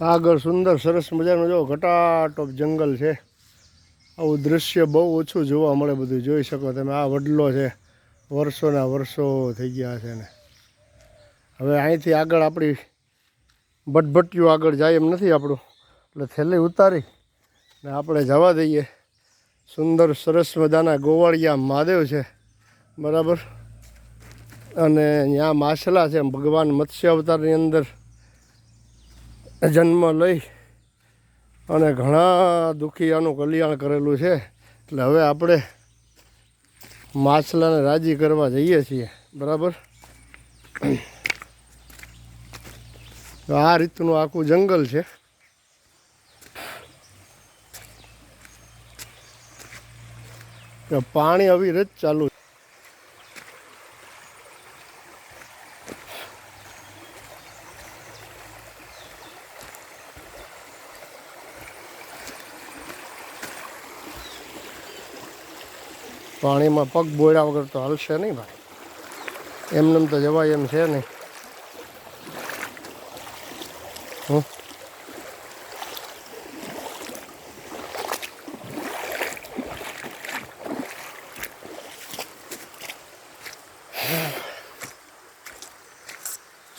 આગળ સુંદર સરસ મજાનું જો ઘટાટોપ જંગલ છે. આવું દૃશ્ય બહુ ઓછું જોવા મળે બધું, જોઈ શકો તમે. આ વડલો છે, વર્ષોના વર્ષો થઈ ગયા છે ને હવે અહીંથી આગળ આપણી ભટભટિયું આગળ જાય એમ નથી આપણું. એટલે થેલી ઉતારી ને આપણે જવા દઈએ. સુંદર સરસ મજાના ગોવાળિયા મહાદેવ છે, બરાબર? અને ત્યાં માછલા છે, ભગવાન મત્સ્ય અવતારની અંદર જન્મ લઈ અને ઘણા દુખિયાનું કલ્યાણ કરેલું છે. એટલે હવે આપણે માછલાને રાજી કરવા જઈએ છીએ. બરાબર? આ રીતનું આખું જંગલ છે. પાણી રીત ચાલુ પાણીમાં પગ બોળ્યા વગર તો હાલશે નહીં ભાઈ. એમનેમ તો જવાય એમ છે નહીં. હં?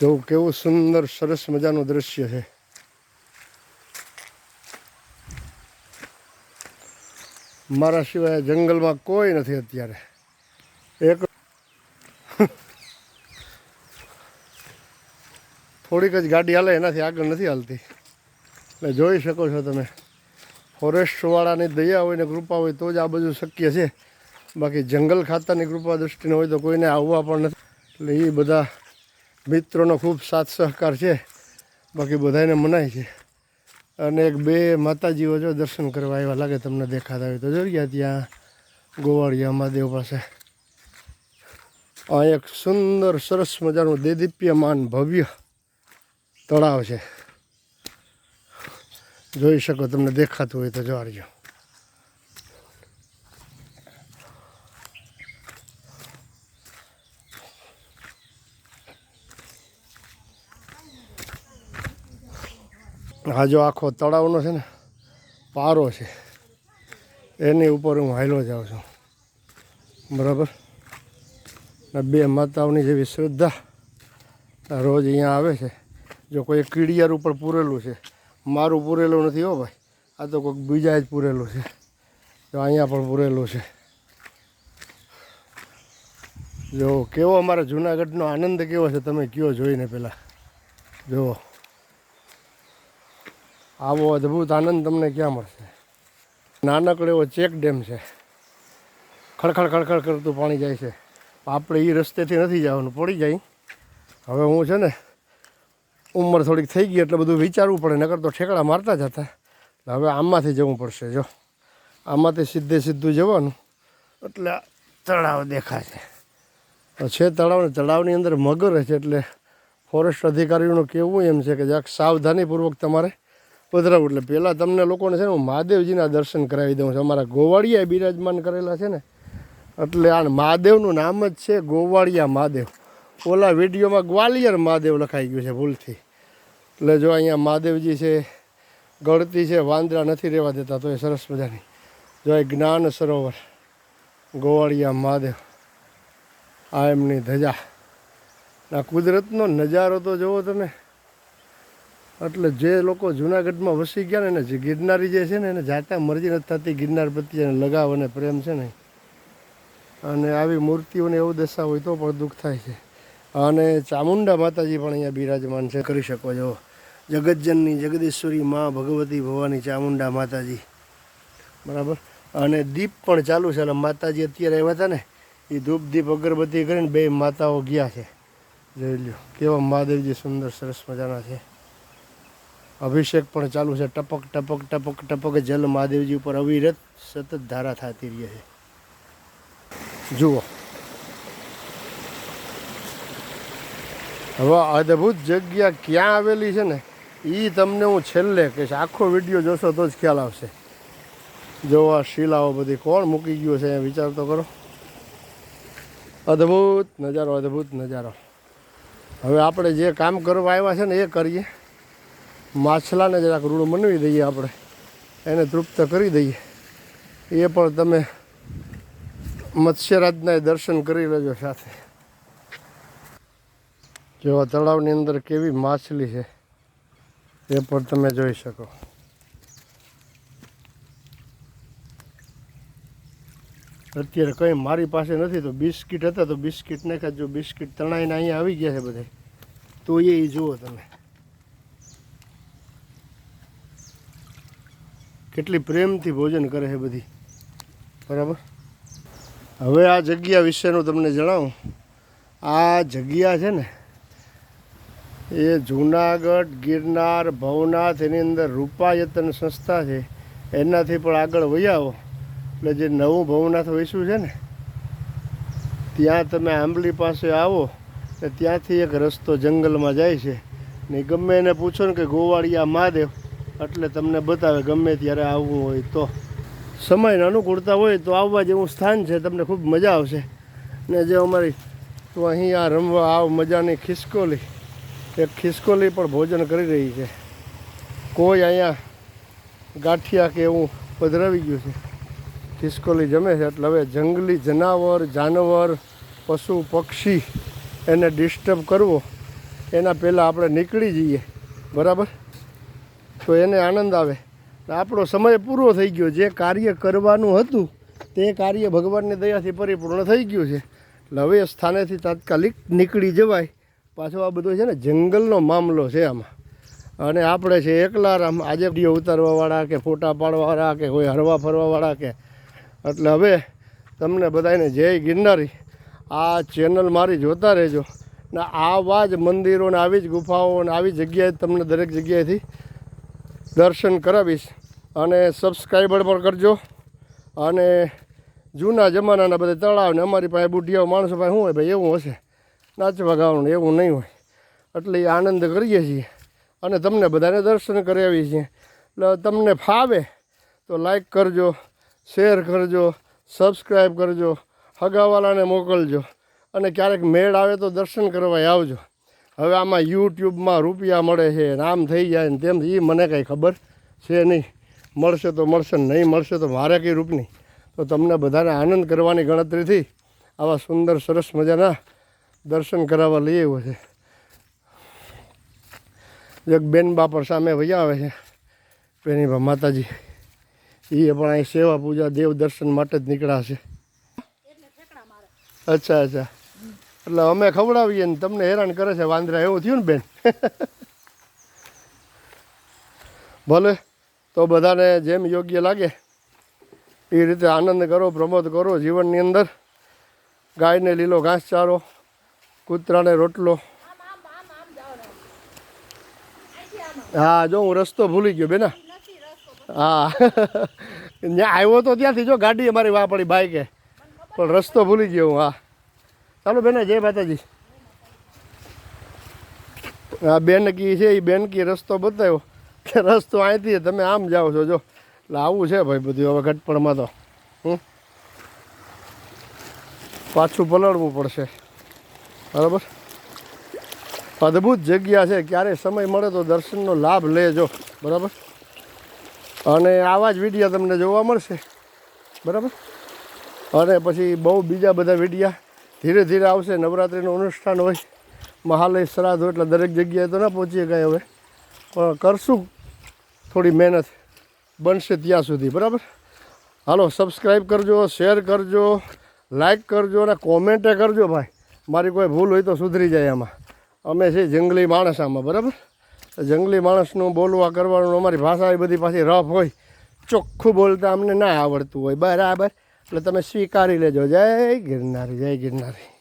જોવું કેવું સુંદર સરસ મજાનું દ્રશ્ય છે. મારા સિવાય જંગલમાં કોઈ નથી અત્યારે. એક થોડીક જ ગાડી હાલે, એનાથી આગળ નથી હાલતી. એટલે જોઈ શકો છો તમે. ફોરેસ્ટવાળાની દયા હોય ને કૃપા હોય તો જ આ બધું શક્ય છે. બાકી જંગલ ખાતાની કૃપા દૃષ્ટિને હોય તો કોઈને આવવા પણ નથી. એટલે એ બધા મિત્રોનો ખૂબ સાથ સહકાર છે. બાકી બધાને મનાય છે. અને એક બે માતાજીઓ જો દર્શન કરવા આવ્યા, લાગે તમને દેખાતા હોય તો. જોઈ ગયા ત્યાં ગોવાળિયા મહાદેવ પાસે. આ એક સુંદર, સરસ મજાનું દેદીપ્યમાન ભવ્ય તળાવ છે. જોઈ શકો, તમને દેખાતું હોય તો જોડજો આ જો આખો તળાવનો છે ને, પારો છે. એની ઉપર હું હાયલો જાઉં છું. બરાબર? ને બે માતાઓની જેવી શ્રદ્ધા રોજ અહીંયા આવે છે. જો કોઈ કીડિયાર ઉપર પૂરેલું છે. મારું પૂરેલું નથી હો ભાઈ. આ તો કોઈક બીજા જ પૂરેલું છે. જો અહીંયા પણ પૂરેલું છે. જો કેવો અમારા જુનાગઢનો આનંદ કેવો છે તમે કયો જોઈને પહેલાં જુઓ. આવો અદ્ભુત આનંદ તમને ક્યાં મળશે? નાનકડો એવો ચેક ડેમ છે. ખડખડ ખડખડ કરતું પાણી જાય છે. આપણે એ રસ્તેથી નથી જવાનું, પડી જાય. હવે હું છે ને, ઉંમર થોડીક થઈ ગઈ એટલે બધું વિચારવું પડે, નકર તો ઠેકડા મારતા જતા. હતા હવે આમાંથી જવું પડશે, જો. આમાંથી સીધે સીધું જવાનું. એટલે તળાવ દેખાશે. છે તળાવ તળાવની અંદર મગર છે એટલે ફોરેસ્ટ અધિકારીઓનું કહેવું એમ છે કે જરાક સાવધાનીપૂર્વક તમારે પધરાવું એટલે પહેલાં તમને લોકોને છે ને હું મહાદેવજીના દર્શન કરાવી દઉં છું. અમારા ગોવાળિયા બિરાજમાન કરેલા છે ને. એટલે આ મહાદેવનું નામ જ છે ગોવાળિયા મહાદેવ. ઓલા વિડીયોમાં ગ્વાલિયર મહાદેવ લખાઈ ગયું છે ભૂલથી. એટલે જો અહીંયા મહાદેવજી છે, ગળતી છે, વાંદરા નથી રહેવા દેતા, તો એ સરસ મજાની. જો એ જ્ઞાન સરોવર, ગોવાળિયા મહાદેવ, આ એમની ધજા. આ કુદરતનો નજારો તો જુઓ તમે. એટલે જે લોકો જુનાગઢમાં વસી ગયા ને જે ગિરનારી જે છે ને એને જાતા મરજી નથી થતી, ગિરનાર પ્રત્યે લગાવ અને પ્રેમ છે ને. અને આવી મૂર્તિઓને એવું દશા હોય તો પણ દુઃખ થાય છે. અને ચામુંડા માતાજી પણ અહીંયા બિરાજમાન છે, કરી શકો છો. જગતજનની જગદીશ્વરી મા ભગવતી ભવાની ચામુંડા માતાજી. બરાબર? અને દીપ પણ ચાલુ છે અને માતાજી અત્યારે આવ્યા હતા ને, એ ધૂપ દીપ અગરબત્તી કરીને બે માતાઓ ગયા છે. જોઈ લ્યો, કેવા મહાદેવજી સુંદર, સરસ મજાના છે. અભિષેક પણ ચાલુ છે. ટપક ટપક ટપક ટપક જલ મહાદેવજી ઉપર અવિરત સતત ધારા થતી રહી છે. જુઓ. હવે અદ્ભુત જગ્યા ક્યાં આવેલી છે ને? એ તમને હું છેલ્લે કહીશ. આખો વીડિયો જોશો તો જ ખ્યાલ આવશે. જો આ શિલાઓ બધી કોણ મૂકી ગયું છે વિચાર તો કરો. અદ્ભુત નજારો અદ્ભુત નજારો. હવે આપણે જે કામ કરવા આવ્યા છે ને એ કરીએ. માછલાને જરાક રૂડું મનવી દઈએ આપણે. એને તૃપ્ત કરી દઈએ. એ પણ તમે મત્સ્યરાજના દર્શન કરી લેજો સાથે. જો તળાવની અંદર કેવી માછલી છે, એ પણ તમે જોઈ શકો. અત્યારે કંઈ મારી પાસે નથી, તો બિસ્કિટ હતા, તો બિસ્કિટ નાખ્યા. જો બિસ્કિટ તણાઈને અહીંયા આવી ગયા છે બધા, તો એ જુઓ તમે. કેટલી પ્રેમથી ભોજન કરે છે બધી. બરાબર? હવે આ જગ્યા વિશેનું તમને જણાવું. આ જગ્યા છે ને, એ જુનાગઢ, ગિરનાર, ભવનાથ, એની અંદર રૂપાયતન સંસ્થા છે. એનાથી પણ આગળ વૈયાવો એટલે જે નવું ભવનાથ વૈશું છે ને, ત્યાં તમે આંબલી પાસે આવો એટલે ત્યાંથી એક રસ્તો જંગલમાં જાય છે. ને ગમે એને પૂછો ને કે ગોવાળિયા મહાદેવ એટલે તમને બતાવે ગમે ત્યારે આવવું હોય તો. સમયને અનુકૂળતા હોય તો આવવા જેવું સ્થાન છે, તમને ખૂબ મજા આવશે. ને જે અમારી તો આ રમવા આવ મજાની ખિસકોલી. એક ખિસકોલી પણ ભોજન કરી રહી છે. કોઈ અહીંયા ગાંઠિયા કે એવું પધરાવી ગયું છે. ખિસકોલી જમે છે, એટલે હવે જંગલી જનાવર, જાનવર, પશુ, પક્ષી એને ડિસ્ટર્બ કરવો. એના પહેલાં આપણે નીકળી જઈએ. બરાબર? તો એને આનંદ આવે. આપણો સમય પૂરો થઈ ગયો. જે કાર્ય કરવાનું હતું, તે કાર્ય ભગવાનની દયાથી પરિપૂર્ણ થઈ ગયું છે. એટલે હવે સ્થાનેથી તાત્કાલિક નીકળી જવાય. પાછો આ બધો છે ને જંગલનો મામલો છે આમાં. અને આપણે છે એકલા રામ, આજે વીડિયો ઉતારવાવાળા કે ફોટા પાડવાવાળા કે કોઈ હરવા ફરવાવાળા કે. એટલે હવે તમને બધાને જય ગિરનારી. આ ચેનલ મારી જોતા રહેજો. ને આવા જ મંદિરો ને આવી જ ગુફાઓ ને આવી જગ્યાએ તમને દરેક જગ્યાએથી દર્શન કરાવીશ અને સબસ્ક્રાઈબર પણ કરજો. અને જૂના જમાનાના બધા તળાવ ને અમારી પાસે બુઢિયાઓ માણસો પાસે શું હોય ભાઈ, એવું હશે. નાચવા ગાવાનું એવું નહીં હોય. એટલે આનંદ કરીએ છીએ. અને તમને બધાને દર્શન કરાવીએ છીએ. એટલે તમને ફાવે તો લાઈક કરજો શેર કરજો સબસ્ક્રાઈબ કરજો, હગાવાલાને મોકલજો. અને ક્યારેક મેળ આવે તો દર્શન કરવા આવજો. હવે આમાં યુટ્યુબમાં રૂપિયા મળે છે ને આમ થઈ જાય ને તેમ એ મને કાંઈ ખબર છે નહીં. મળશે તો મળશે નહીં મળશે તો મારે કંઈ રૂપ નહીં. તો તમને બધાને આનંદ કરવાની ગણતરીથી આવા સુંદર સરસ મજાના દર્શન કરાવવા લઈ આવ્યો છે. એક બેન બાપર સામે વૈયા આવે છે. પેની માતાજી એ પણ અહીં સેવા પૂજા દેવ દર્શન માટે જ નીકળ્યા છે. અચ્છા અચ્છા. એટલે અમે ખવડાવીએ ને તમને હેરાન કરે છે વાંદરા. એવું થયું ને બેન? ભલે, તો બધાને જેમ યોગ્ય લાગે, એ રીતે આનંદ કરો, પ્રમોદ કરો જીવનની અંદર. ગાયને લીલો ઘાસચારો કૂતરાને રોટલો. હા, જો હું રસ્તો ભૂલી ગયો બેના, હા. ત્યાં આવ્યો તો ત્યાંથી જો ગાડી અમારી વાપડી બાઈકે. પણ રસ્તો ભૂલી ગયો હું, હા. ચાલો બેન, જય માતાજી. આ બેન કી છે એ બેન કી રસ્તો બતાવ્યો કે રસ્તો અહીંથી તમે આમ જાઓ છો, જો. એટલે આવું છે ભાઈ બધું હવે ઘટપણમાં તો. હમ? પાછું પલળવું પડશે. બરાબર? અદ્ભુત જગ્યા છે, ક્યારે સમય મળે તો દર્શનનો લાભ લેજો બરાબર? અને આવા જ વિડીયા તમને જોવા મળશે. બરાબર? અને પછી બહુ બીજા બધા વિડીયા. ધીરે ધીરે આવશે, નવરાત્રિનું અનુષ્ઠાન હોય, મહાલય શ્રાદ્ધ હોય, એટલે દરેક જગ્યાએ તો ના પહોંચીએ કાંઈ હવે. પણ કરશું, થોડી મહેનત. બનશે ત્યાં સુધી, બરાબર? હાલો સબસ્ક્રાઈબ કરજો શેર કરજો લાઈક કરજો અને કોમેન્ટે કરજો ભાઈ. મારી કોઈ ભૂલ હોય તો સુધરી જાય આમાં. અમે છે જંગલી માણસ આમાં, બરાબર? જંગલી માણસનું બોલવા કરવાનું, અમારી ભાષા એ બધી પાછી રફ હોય. ચોખ્ખું બોલતા અમને ના આવડતું હોય, બરાબર? એટલે તમે સ્વીકારી લેજો. જય ગિરનારી જય ગિરનારી.